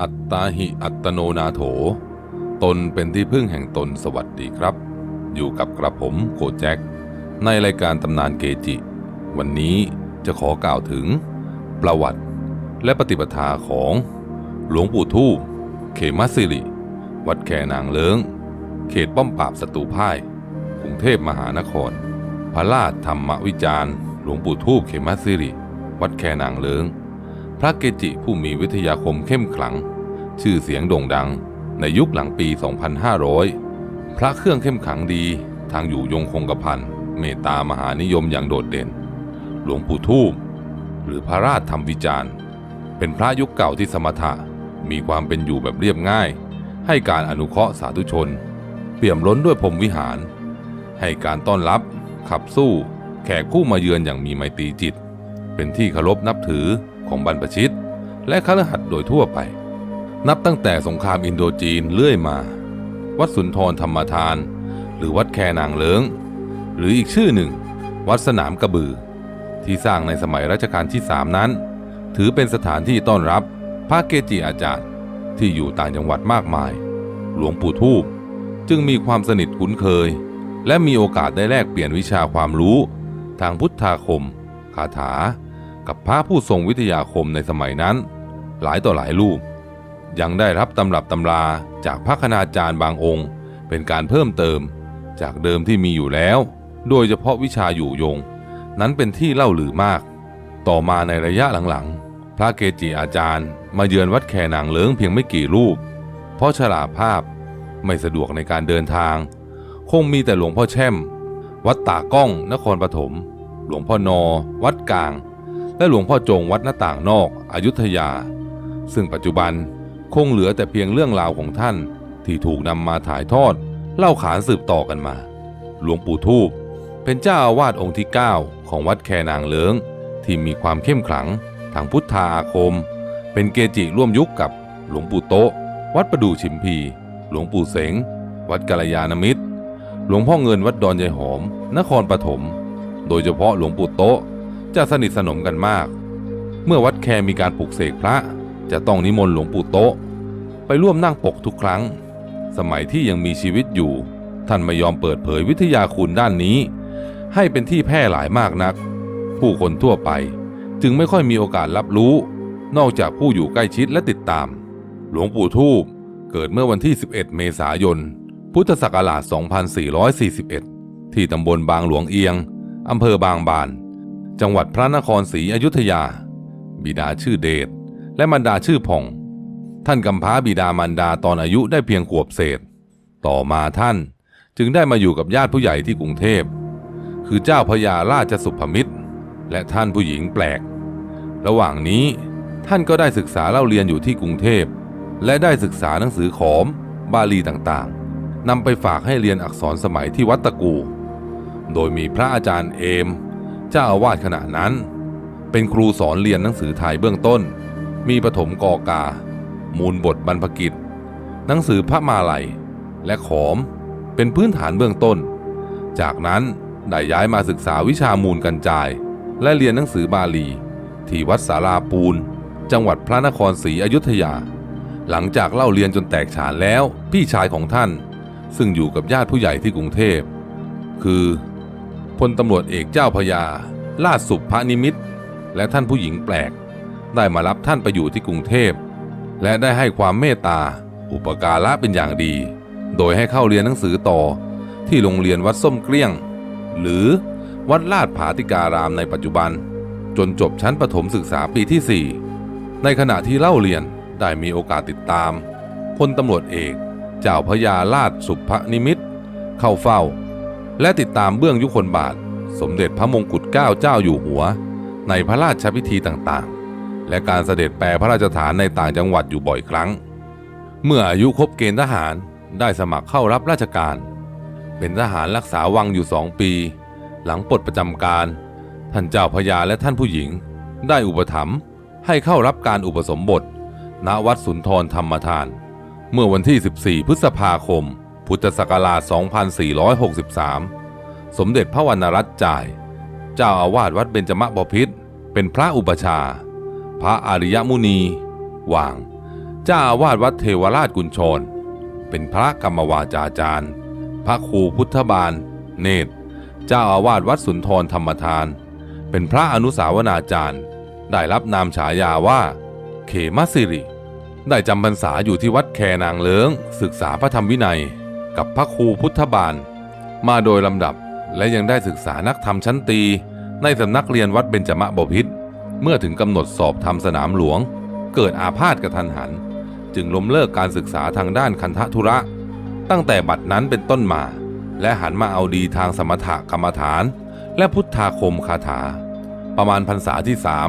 อัตตาหิอัตโนนาโถ ตนเป็นที่พึ่งแห่งตนสวัสดีครับ อยู่กับกระผมโคแจ็ค ในรายการตำนานเกจิ วันนี้จะขอกล่าวถึง ประวัติและปฏิปทาของหลวงปู่ทูบเขมัสิริ วัดแคนางเลิง เขตป้อมปราบศัตรูพ่าย กรุงเทพมหานคร พระราชธรรมวิจารณ์ หลวงปู่ทูบเขมัสิริ วัดแคนางเลิง ระเกจิผู้มีวิทยาคมเข้มขลัง ชื่อเสียงโด่งดัง ในยุคหลังปี 2500 พระเครื่องเข้มขลังดีทางอยู่ยงคงกระพันเมตตามหานิยมอย่างโดดเด่น หลวงปู่ทูบหรือพระราชธรรมวิจารณ์ เป็นพระยุคเก่าที่สมถะมีความเป็นอยู่แบบเรียบง่าย ให้การอนุเคราะห์สาธุชน เปี่ยมล้นด้วยพรมวิหาร ให้การต้อนรับ ขับสู้ แขกผู้มาเยือนอย่างมีไมตรีจิต เป็นที่เคารพนับถือ ของบรรพชิต และคฤหัสถ์โดยทั่วไป นับตั้งแต่สงครามอินโดจีนเรื่อยมา วัดสุนทรธรรมทาน หรือวัดแคนางเลิงหรืออีกชื่อหนึ่ง วัดสนามกระบือ ที่สร้างในสมัยรัชกาลที่สามนั้น ถือเป็นสถานที่ต้อนรับพระเกจิอาจารย์ที่อยู่ต่างจังหวัดมากมาย หลวงปู่ทูบจึงมีความสนิทคุ้นเคย และมีโอกาสได้แลกเปลี่ยนวิชาความรู้ ทางพุทธาคม คาถา กับพระผู้ทรงวิทยาคมในสมัยนั้น หลายต่อหลายรูป ยังได้รับตำรับตำราจากพระคณาจารย์บางองค์ เป็นการเพิ่มเติม จากเดิมที่มีอยู่แล้ว โดยเฉพาะวิชาอยู่ยง นั้นเป็นที่เล่าลือมาก ต่อมาในระยะหลังๆ พระเกจิอาจารย์ มาเยือนวัดแคนางเลิงเพียงไม่กี่รูป เพราะฉลาภาพไม่สะดวกในการเดินทาง คงมีแต่หลวงพ่อแช่ม วัดตากล้องนครปฐม หลวงพ่อนอ วัดกลาง และหลวงพ่อจงวัดหน้าต่างนอกอยุธยา ซึ่งปัจจุบันคงเหลือแต่เพียงเรื่องราวของท่านที่ถูกนำมาถ่ายทอด เล่าขานสืบต่อกันมา หลวงปู่ทูบเป็นเจ้าอาวาสองค์ที่ 9 ของวัดแคนางเลิงที่มีความเข้มขลังทางพุทธาอาคม เป็นเกจิร่วมยุคกับหลวงปู่โตะวัดประดู่ชิมพี หลวงปู่เสง วัดกัลยาณมิตร หลวงพ่อเงินวัดดอนยายหอม นครปฐม โดยเฉพาะหลวงปู่โตะ จะสนิทสนมกันมาก เมื่อวัดแคมีการปลุกเสกพระ จะต้องนิมนต์หลวงปู่โตะไปร่วมนั่งปกทุกครั้ง สมัยที่ยังมีชีวิตอยู่ ท่านไม่ยอมเปิดเผยวิทยาคุณด้านนี้ ให้เป็นที่แพร่หลายมากนัก ผู้คนทั่วไปจึงไม่ค่อยมีโอกาสรับรู้ นอกจากผู้อยู่ใกล้ชิดและติดตาม หลวงปู่ทูบเกิดเมื่อวันที่ 11 เมษายน พุทธศักราช 2441 ที่ตำบลบางหลวงเอียง อำเภอบางบาน จังหวัดพระนครศรีอยุธยา บิดาชื่อเดชและมารดาชื่อผ่อง ท่านกำพร้าบิดามารดาตอนอายุได้เพียงขวบเศษ ต่อมาท่านจึงได้มาอยู่กับญาติผู้ใหญ่ที่กรุงเทพ คือเจ้าพญาราชสุภมิตร และท่านผู้หญิงแปลก ระหว่างนี้ท่านก็ได้ศึกษาเล่าเรียนอยู่ที่กรุงเทพ และได้ศึกษาหนังสือขอม บาลีต่างๆนำไปฝากให้เรียนอักษรสมัยที่วัดตะกู โดยมีพระอาจารย์เอม เจ้าอาวาสขณะนั้น เป็นครูสอนเรียนหนังสือไทยเบื้องต้น มีปฐมกอกา มูลบทบรรพกิจ หนังสือพระมาลัย และขอม เป็นพื้นฐานเบื้องต้น จากนั้นได้ย้ายมาศึกษาวิชามูลกันจาย และเรียนหนังสือบาลี ที่วัดสาราปูน จังหวัดพระนครศรีอยุธยา หลังจากเล่าเรียนจนแตกฉานแล้วพี่ชายของท่าน ซึ่งอยู่กับญาติผู้ใหญ่ที่กรุงเทพ คือ ลตำรวจเอกเจ้าพญาลาดสุภพนิมิตและท่านผู้หญิงแปลก ได้มารับท่านไปอยู่ที่กรุงเทพ และได้ให้ความเมตตา อุปการะเป็นอย่างดี โดยให้เข้าเรียนหนังสือต่อ ที่โรงเรียนวัดส้มเกลี้ยง หรือวัดลาดผาติการามในปัจจุบัน จนจบชั้นประถมศึกษาปีที่ 4 ในขณะที่เล่าเรียนได้มีโอกาสติดตามพลตำรวจเอกเจ้าพญาลาดสุภนิมิตเข้าเฝ้า และติดตามเบื้องยุคนบาท สมเด็จพระมงกุฎเกล้าเจ้าอยู่หัว ในพระราชพิธีต่างๆ และการเสด็จแปรพระราชฐานในต่างจังหวัดอยู่บ่อยครั้ง เมื่ออายุครบเกณฑ์ทหารได้สมัครเข้ารับราชการ เป็นทหารรักษาวังอยู่สองปี หลังปลดประจำการ ท่านเจ้าพญาและท่านผู้หญิง ได้อุปถัมภ์ให้เข้ารับการอุปสมบท ณวัดสุนทรธรรมทาน เมื่อวันที่ 14 พฤษภาคม พุทธศักราช 2463 สมเด็จพระวรรณรัตน์จ่าย เจ้าอาวาสวัดเบญจมบพิตรเป็นพระอุปชา พระอริยมุนีว่าง เจ้าอาวาสวัดเทวราชกุญชร เป็นพระกรรมวาจาจารย์ พระครูพุทธบาล เนตร เจ้าอาวาสวัดสุนทรธรรมทาน เป็นพระอนุสาวนาจารย์ ได้รับนามฉายาว่า เขมสิริ ได้จำพรรษาอยู่ที่วัดแคนางเลิงศึกษาพระธรรมวินัย กับพระครูพุทธบาล มาโดยลำดับ และยังได้ศึกษานักธรรมชั้นตี ในสำนักเรียนวัดเบญจมบพิตรเมื่อถึงกำหนดสอบธรรมสนามหลวง เกิดอาพาธกระทันหัน จึงล้มเลิกการศึกษาทางด้านคันธทุระ ตั้งแต่บัดนั้นเป็นต้นมา และหันมาเอาดีทางสมถกรรมฐาน และพุทธาคมคาถา ประมาณพรรษาที่สาม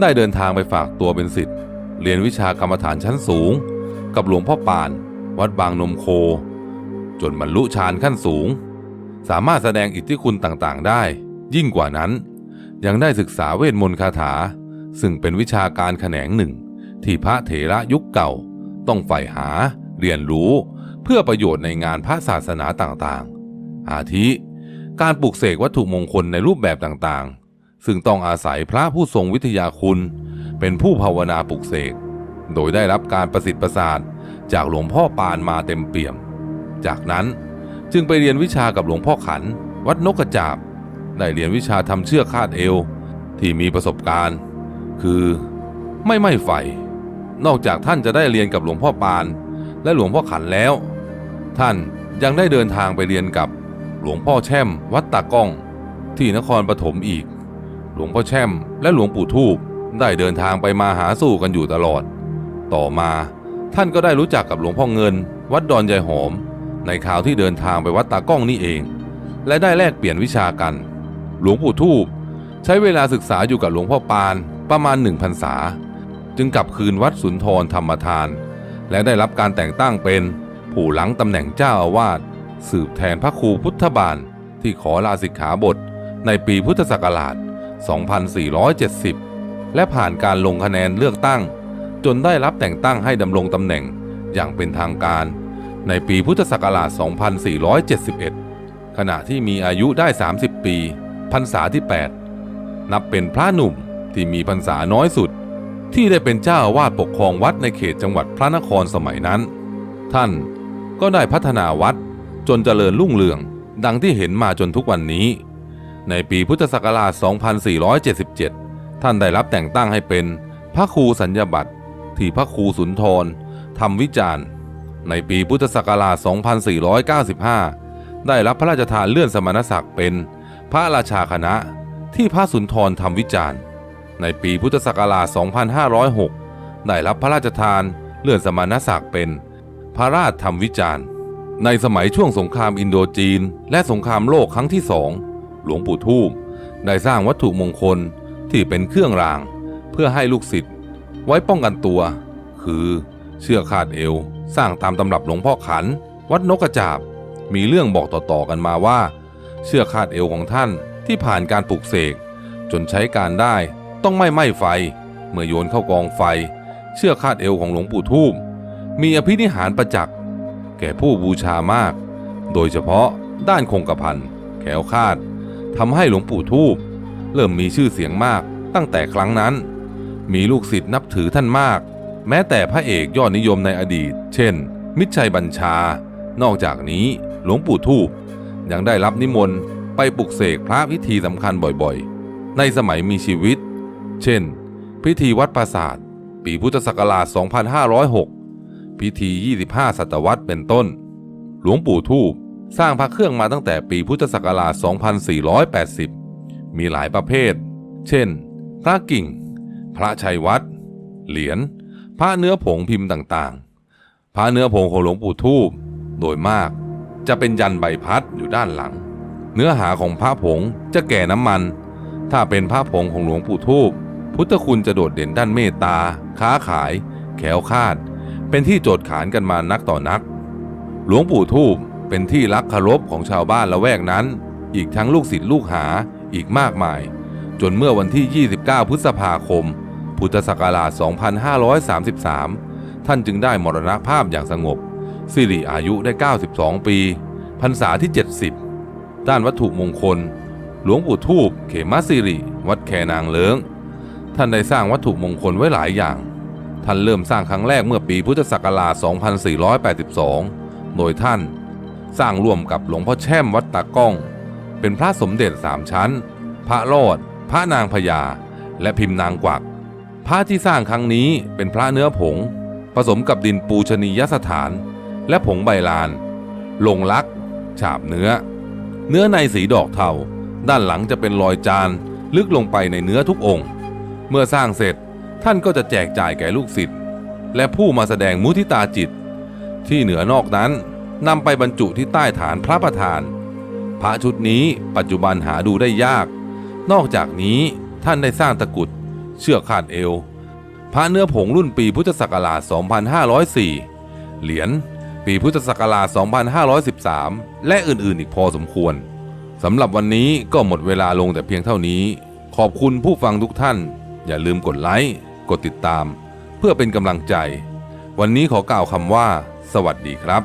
ได้เดินทางไปฝากตัวเป็นศิษย์เรียนวิชากรรมฐานชั้นสูง กับหลวงพ่อปาน วัดบางนมโค จนบรรลุฌานขั้นสูง สามารถแสดงอิทธิคุณต่างๆ ได้ ยิ่งกว่านั้น ยังได้ศึกษาเวทมนต์คาถา ซึ่งเป็นวิชาการแขนงหนึ่ง ที่พระเถระยุคเก่า ต้องใฝ่หา เรียนรู้ เพื่อประโยชน์ในงานพระศาสนาต่างๆ อาทิ การปลุกเสกวัตถุมงคลในรูปแบบต่างๆ ซึ่งต้องอาศัยพระผู้ทรงวิทยาคุณ เป็นผู้ภาวนาปลุกเสกโดยได้รับการประสิทธิ์ประสาทจากหลวงพ่อปานมาเต็มเปี่ยม จากนั้น จึงไปเรียนวิชากับหลวงพ่อขัน วัดนกกระจาบ ได้เรียนวิชาทำเชือกคาดเอว ที่มีประสบการณ์ คือไม่ไหม้ไฟ นอกจากท่านจะได้เรียนกับหลวงพ่อปาน และหลวงพ่อขันแล้ว ท่านยังได้เดินทางไปเรียนกับหลวงพ่อแช่ม วัดตากล้อง ที่นครปฐมอีก หลวงพ่อแช่ม และหลวงปู่ทูบได้เดินทางไปมาหาสู่กันอยู่ตลอด ต่อมาท่านก็ได้รู้จักกับหลวงพ่อเงิน วัดดอนยายหอม ในข่าวที่เดินทางไปวัดตากล้องนี่เอง และได้แลกเปลี่ยนวิชากัน หลวงปู่ทูบใช้เวลาศึกษาอยู่กับหลวงพ่อปานประมาณหนึ่งพรรษา จึงกลับคืนวัดสุนทรธรรมทาน และได้รับการแต่งตั้งเป็นผู้หลังตำแหน่งเจ้าอาวาสสืบแทนพระครูพุทธบาลที่ขอลาสิกขาบทในปีพุทธศักราช 2470 และผ่านการลงคะแนนเลือกตั้ง จนได้รับแต่งตั้งให้ดำรงตำแหน่งอย่างเป็นทางการ ในปีพุทธศักราช 2471 ขณะที่มีอายุได้ 30 ปีพรรษาที่ 8 นับเป็นพระหนุ่มที่มีพรรษาน้อยสุด ที่ได้เป็นเจ้าอาวาสปกครองวัดในเขตจังหวัดพระนครสมัยนั้น ท่านก็ได้พัฒนาวัดจนเจริญรุ่งเรือง ดังที่เห็นมาจนทุกวันนี้ ในปีพุทธศักราช 2477 ท่านได้รับแต่งตั้งให้เป็นพระครูสัญญาบัตรที่พระครูสุนทรทำวิจารณ์ ในปีพุทธศักราช 2495 ได้รับพระราชทานเลื่อนสมณศักดิ์เป็นพระราชาคณะที่พระสุนทรทำวิจารณ์ ในปีพุทธศักราช 2506 ได้รับพระราชทานเลื่อนสมณศักดิ์เป็น พระราชธรรมวิจารณ์ ในสมัยช่วงสงครามอินโดจีน และสงครามโลกครั้งที่สอง หลวงปู่ทูบได้สร้างวัตถุมงคลที่เป็นเครื่องราง เพื่อให้ลูกศิษย์ไว้ป้องกันตัว คือ เชือกคาดเอว สร้างตามตำรับหลวงพ่อขัน วัดนกกระจาบ มีเรื่องบอกต่อๆกันมาว่า เชือกคาดเอวของท่านที่ผ่านการปลุกเสก จนใช้การได้ต้องไม่ไหม้ไฟ เมื่อโยนเข้ากองไฟ เชือกคาดเอวของหลวงปู่ทูบมีอภินิหารประจักษ์แก่ผู้บูชามาก โดยเฉพาะด้านคงกระพันแขวคาดทำให้หลวงปู่ทูบเริ่มมีชื่อเสียงมากตั้งแต่ครั้งนั้น มีลูกศิษย์นับถือท่านมาก แม้แต่พระเอกยอดนิยมในอดีต เช่น มิชัยบัญชา นอกจากนี้หลวงปู่ทูบยังได้รับนิมนต์ไปปลุกเสกพระพิธีสำคัญบ่อยๆ ในสมัยมีชีวิต เช่น พิธีวัดปราสาท ปีพุทธศักราช 2506 พิธี 25 ศตวรรษเป็นต้น หลวงปู่ทูบสร้างพระเครื่องมาตั้งแต่ปีพุทธศักราช 2480 มีหลายประเภท เช่น พระกิ่ง พระชัยวัด เหรียญ พระเนื้อผงพิมพ์ต่างๆ พระเนื้อผงของหลวงปู่ทูบโดยมาก จะเป็นยันใบพัดอยู่ด้านหลัง เนื้อหาของพระผงจะแก่น้ำมัน ถ้าเป็นพระผงของหลวงปู่ทูบพุทธคุณจะโดดเด่นด้านเมตตา ค้าขาย แขวคาด เป็นที่โจทย์ขานกันมานักต่อนัก หลวงปู่ทูบเป็นที่รักเคารพของชาวบ้านละแวกนั้น อีกทั้งลูกศิษย์ลูกหาอีกมากมาย จนเมื่อวันที่ 29 พฤษภาคม พุทธศักราช 2533 ท่านจึงได้มรณภาพอย่างสงบ สิริอายุได้ 92 ปี พรรษาที่ 70 ด้านวัตถุมงคล หลวงปู่ทูบเขมาสิริ วัดแคนางเลิงท่านได้สร้างวัตถุมงคลไว้หลายอย่าง ท่านเริ่มสร้างครั้งแรกเมื่อปีพุทธศักราช 2482 โดยท่านสร้างร่วมกับหลวงพ่อแช่มวัดตากล้อง เป็นพระสมเด็จสามชั้น พระโลดพระนางพญา และพิมพ์นางกวัก พระที่สร้างครั้งนี้เป็นพระเนื้อผง ผสมกับดินปูชนียสถาน และผงใบลาน ลงลัก ฉาบเนื้อ เนื้อในสีดอกเทา ด้านหลังจะเป็นรอยจานลึกลงไปในเนื้อทุกองค์ เมื่อสร้างเสร็จท่านก็จะแจกจ่ายแก่ลูกศิษย์และผู้มาแสดงมุทิตาจิต ที่เหนือนอกนั้นนำไปบรรจุที่ใต้ฐานพระประธาน พระชุดนี้ปัจจุบันหาดูได้ยาก นอกจากนี้ท่านได้สร้างตะกุด เชือกคาดเอวพระเนื้อผงรุ่นปีพุทธศักราช 2504 เหรียญปีพุทธศักราช 2513 และอื่นๆ อีกพอสมควร สำหรับวันนี้ก็หมดเวลาลงแต่เพียงเท่านี้ ขอบคุณผู้ฟังทุกท่าน อย่าลืมกดไลค์ กดติดตาม เพื่อเป็นกำลังใจ วันนี้ขอกล่าวคำว่า สวัสดีครับ